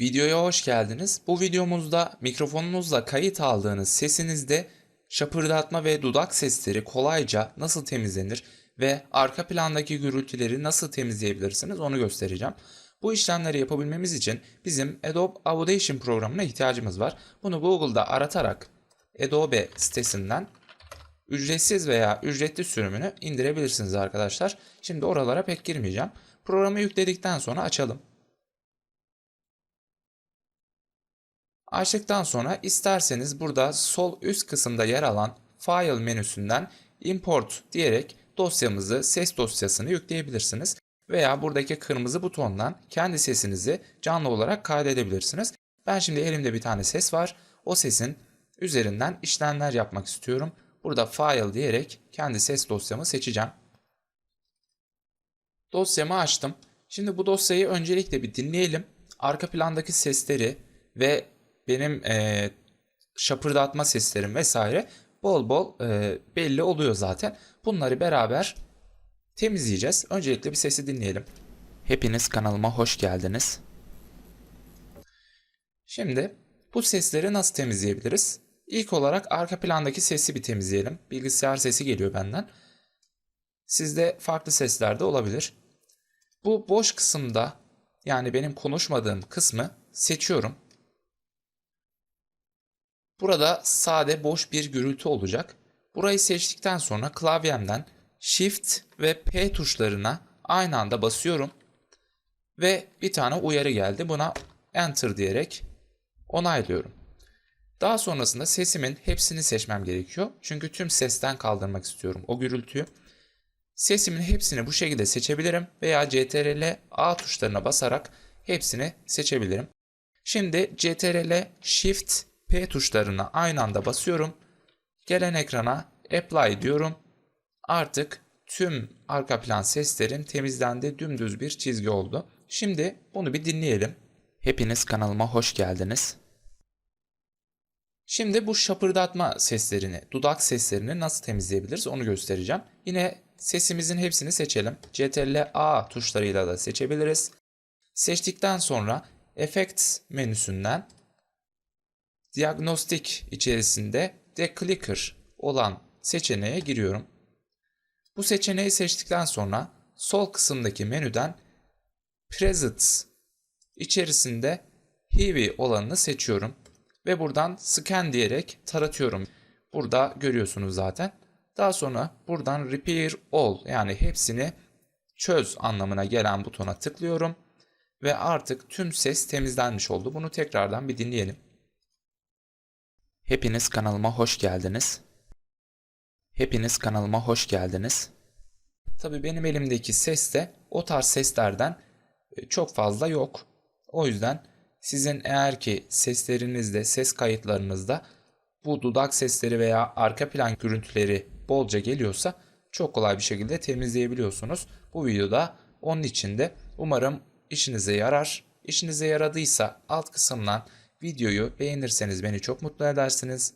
Videoya hoş geldiniz. Bu videomuzda mikrofonunuzla kayıt aldığınız sesinizde şapırdatma ve dudak sesleri kolayca nasıl temizlenir ve arka plandaki gürültüleri nasıl temizleyebilirsiniz onu göstereceğim. Bu işlemleri yapabilmemiz için bizim Adobe Audition programına ihtiyacımız var. Bunu Google'da aratarak Adobe sitesinden ücretsiz veya ücretli sürümünü indirebilirsiniz arkadaşlar. Şimdi oralara pek girmeyeceğim. Programı yükledikten sonra açalım. Açtıktan sonra isterseniz burada sol üst kısımda yer alan File menüsünden Import diyerek dosyamızı, ses dosyasını yükleyebilirsiniz. Veya buradaki kırmızı butondan kendi sesinizi canlı olarak kaydedebilirsiniz. Ben şimdi elimde bir tane ses var. O sesin üzerinden işlemler yapmak istiyorum. Burada File diyerek kendi ses dosyamı seçeceğim. Dosyamı açtım. Şimdi bu dosyayı öncelikle bir dinleyelim. Arka plandaki sesleri ve benim e, şapırdatma seslerim vesaire bol bol e, belli oluyor zaten. Bunları beraber temizleyeceğiz. Öncelikle bir sesi dinleyelim. Hepiniz kanalıma hoş geldiniz. Şimdi bu sesleri nasıl temizleyebiliriz? İlk olarak arka plandaki sesi bir temizleyelim. Bilgisayar sesi geliyor benden. Sizde farklı sesler de olabilir. Bu boş kısımda yani benim konuşmadığım kısmı seçiyorum. Burada sade boş bir gürültü olacak. Burayı seçtikten sonra klavyemden Shift ve P tuşlarına aynı anda basıyorum. Ve bir tane uyarı geldi. Buna Enter diyerek onaylıyorum. Daha sonrasında sesimin hepsini seçmem gerekiyor. Çünkü tüm sesten kaldırmak istiyorum o gürültüyü. Sesimin hepsini bu şekilde seçebilirim veya CTRL A tuşlarına basarak hepsini seçebilirim. Şimdi CTRL Shift P tuşlarına aynı anda basıyorum. Gelen ekrana Apply diyorum. Artık tüm arka plan seslerim temizlendi. Dümdüz bir çizgi oldu. Şimdi bunu bir dinleyelim. Hepiniz kanalıma hoş geldiniz. Şimdi bu şapırdatma seslerini, dudak seslerini nasıl temizleyebiliriz onu göstereceğim. Yine sesimizin hepsini seçelim. CTRL A tuşlarıyla da seçebiliriz. Seçtikten sonra Effects menüsünden Diagnostik içerisinde Declicker olan seçeneğe giriyorum. Bu seçeneği seçtikten sonra sol kısımdaki menüden Presets içerisinde Heavy olanını seçiyorum ve buradan Scan diyerek taratıyorum. Burada görüyorsunuz zaten. Daha sonra buradan Repair All yani hepsini çöz anlamına gelen butona tıklıyorum ve artık tüm ses temizlenmiş oldu. Bunu tekrardan bir dinleyelim. Hepiniz kanalıma hoş geldiniz. Hepiniz kanalıma hoş geldiniz. Tabii benim elimdeki ses de o tarz seslerden e, çok fazla yok. O yüzden sizin eğer ki seslerinizde, ses kayıtlarınızda bu dudak sesleri veya arka plan görüntüleri bolca geliyorsa çok kolay bir şekilde temizleyebiliyorsunuz. Bu videoda onun için de umarım işinize yarar. İşinize yaradıysa alt kısımdan videoyu beğenirseniz beni çok mutlu edersiniz.